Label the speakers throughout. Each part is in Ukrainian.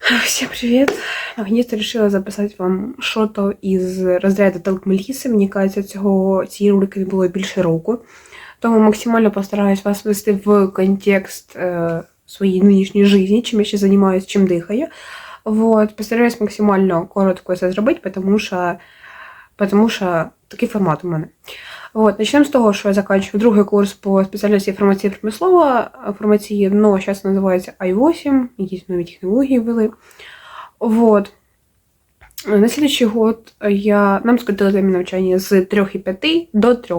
Speaker 1: Всем привет! Наконец-то решила записати вам що-то із розряду Толк. Мені кажеться, цього цієї рубрики було більше року. Тому максимально постараюсь вас ввести в контекст е, своєї нинішньої житті, чим я ще займаюся, чим дихаю. Вот. Постараюсь максимально коротко це зробити, тому що, тому що такий формат у мене. Вот. Начнем з того, що я заканчиваю другий курс по спеціальності інформації промислова. Інформації, но зараз називається I8, якісь нові технології ввели. Вот. На следующий год я, нам скоротили время навчання з 3,5 до 3.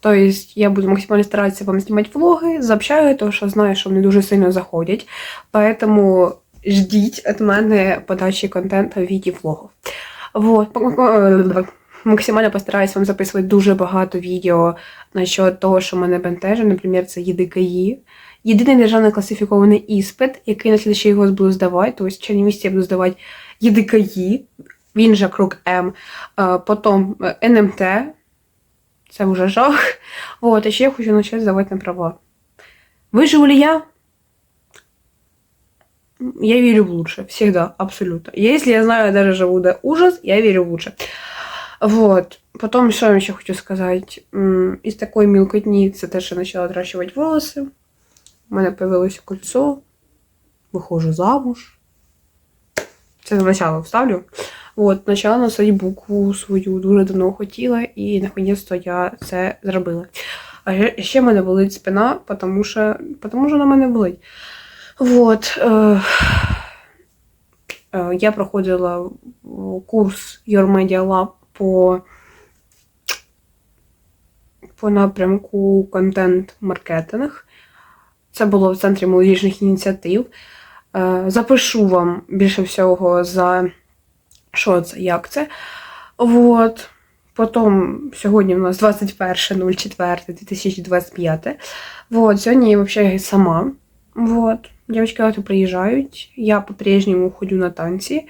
Speaker 1: Тобто я буду максимально старатися вам знімати влоги, заобщаю, тому що знаю, що вони дуже сильно заходять. Поэтому ждіть від мене подачі контенту в віді влогів. Вот. Максимально постараюсь вам записувати дуже багато відео насчет того, що мене бентежить. Наприклад, це ЄДКІ. Єдиний державний класифікований іспит, який на слідчий год буду здавати, тобто в Чернівісті я буду здавати ЄДКІ, він же крок М, потім е, НМТ, це вже жах. Вот, і ще я хочу почати здавати на права. Виживу ли я? Я верю в лучшее, всегда, абсолютно. Если я знаю, я даже живу до ужас, я верю в лучшее. Вот. Потом, что я еще хочу сказать? Из такой мелкотни це те, що почала отращивать волосы. У мене появилось кольцо. Виходжу замуж. Це на начало вставлю. Вот, почала носити букву свою дуже давно хотіла, і наконець-то я це зробила. А ще- в мене болить спина, тому що, тому що на мене болить. Вот. Е, е, я проходила курс Your Media Lab по, по напрямку контент-маркетинг. Це було в центрі молодіжних ініціатив. Е, Запишу вам більше всього за що це, як це. Вот. Потім сьогодні у нас 21.04.2025. Вот. Сьогодні я взагалі сама. Вот. Девочки приїжджають. Я по-прежньому ходжу на танці.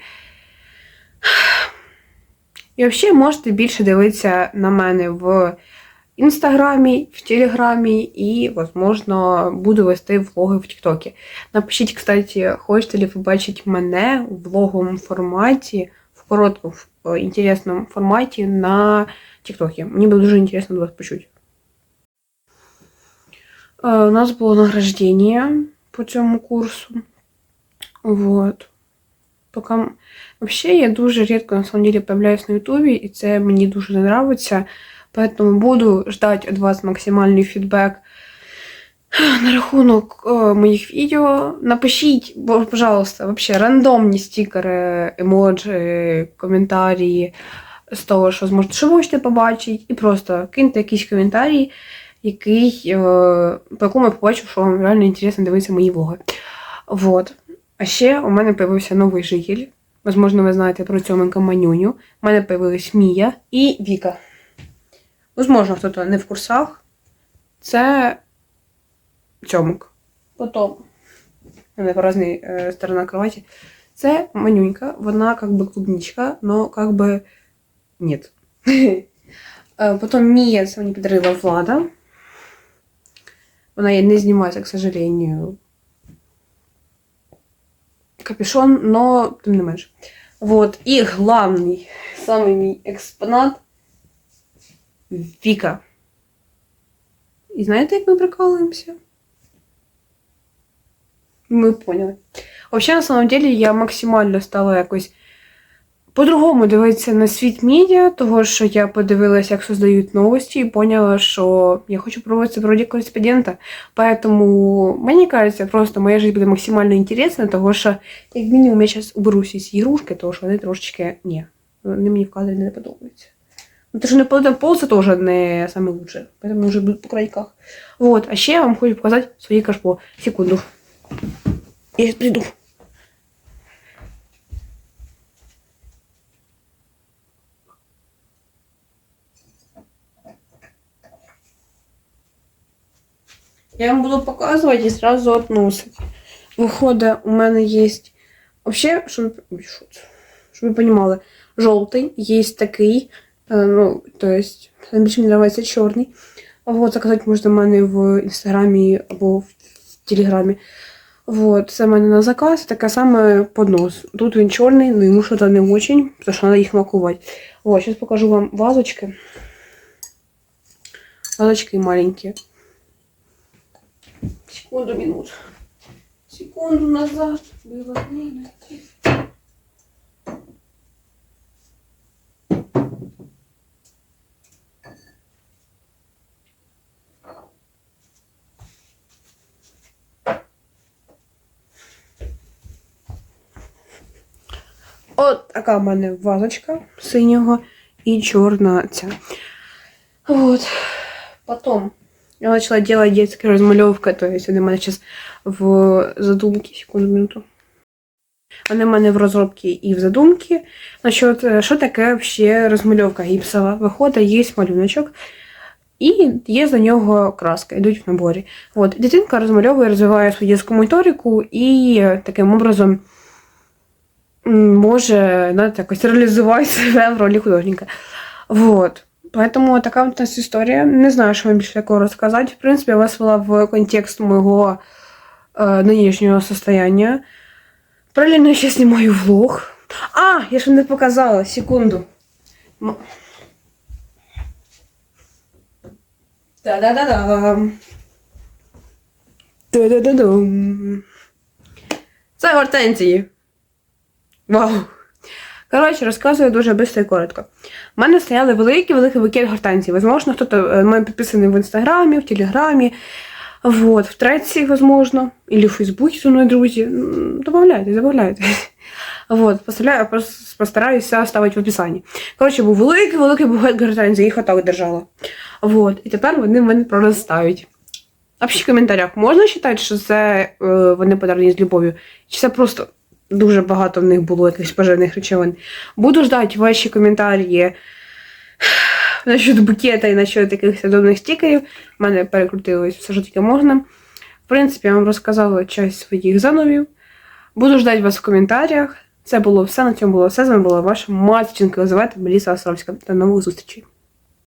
Speaker 1: І взагалі можете більше дивитися на мене в інстаграмі, в телеграмі і, возможно, буду вести влоги в Тіктокі. Напишіть, кстати, хочете ли ви бачити мене в влоговому форматі, в короткому, в інтересному форматі на Тіктокі. Мені буде дуже інтересно до вас почути. Е, У нас було награждення по цьому курсу. Вот. Пока... м- Вообще, я дуже рідко, на самом деле, появляюсь на Ютубі, і це мені дуже не нравиться. Поэтому буду ждать від вас максимальний фідбек на рахунок е, моїх відео. Напишіть, пожалуйста, вообще рандомні стікери, емоджі, коментарі з того, що зможете, що ви хочете побачити, і просто киньте якийсь коментарій, який, е, по якому я побачу, що вам реально інтересно дивитися мої влоги. Вот. А ще у мене появився новий житель. Возможно, ви знаєте про цьому манюню. У мене появилась Мія і Віка. Возможно, хтось не в курсах. Це цьомик. Потім. У мене по різні е, сторона кроваті. Це манюнька, вона как бы клубничка, но как бы нет. Е, Потім Мія, це мені подарила Влада. Вона її не знімається, к сожалению, капюшон, но тим не менш. Вот. І главний, самий мій експонат Віка. І знаєте, як ми прикалуємося? Ми поняли. Вообще, на самом деле, я максимально стала якось по-другому дивитися на світ медіа, того що я подивилася, як создають новості, і поняла, що я хочу проводити вроді кореспондента. Поэтому, мені кажется, просто моя життя буде максимально інтересна, того що, як мінімум, я зараз уберуся з ігрушки, тому що вони трошечки ні. Вони мені в кадрі не подобаються. Ну, то, що не пол, пол це теж не саме. Поэтому вже буду по крайках. Вот. А ще я вам хочу показати свої кашпо. Секунду. Я сейчас Я вам буду показувати і сразу относити. Виходить, у мене є. Вообще, щоб, щоб ви розуміли, жовтий, є такий. е, Ну, то есть, більше мені подобається чорний. Вот заказати можна в мене в інстаграмі або в телеграмі. Вот, це в мене на заказ, таке саме поднос. Тут він чорний, ну йому що-то не очень, тому що треба їх макувати. Вот, зараз покажу вам вазочки. Вазочки маленькі. Секунду, минут. Секунду назад было время. От така в мене вазочка синього і чорна ця. Вот. Потом я начала делать детские розмальовки, то есть вони в мене зараз в задумці, секунду, минуту. Вони в мене в розробці і в задумці. Насчет, що таке вообще розмальовка гіпсова? Виходить, є малюночок, і є за нього краска, йдуть в наборі. От, дитинка розмальовує, розвиває свою дитячу моторику і таким образом може знаєте, якось реалізувати себе в ролі художника. Вот. Поэтому така от у нас історія. Не знаю, що вам більше такого розказати. В принципі, я вас вела в контекст моєго е, нинішнього состояння. Параллельно я ще знімаю влог. А, я ще не показала, секунду. Та-да-да-дам. Та-да-да-дам. Це гортензії. Вау. Коротше, розказую дуже швидко і коротко. У мене стояли великий-великий букет гортензій. Возможно, хтось е, мене підписаний в інстаграмі, в телеграмі, вот, в треці, возможно, или в Фейсбуці зі мною друзі. Добавляйте, добавляйтесь. Вот, постараюся ставити в описанні. Коротше, був великий-великий букет гортензій, їх отак держала. Вот, і тепер вони в мене проростають. Напишіть в коментарях, можна вважати, що це е, вони подаровані з любов'ю? Чи це просто дуже багато в них було якихось поживних речовин? Буду ждати ваші коментарі насчет букета і насчет таких садовних стікерів. У мене перекрутилось все, що тільки можна. В принципі, я вам розказала часть своїх зановів. Буду ждати вас в коментарях. Це було все. На цьому було все. З вами була ваша матчинка. Звати Беліса Островська. До нових зустрічей.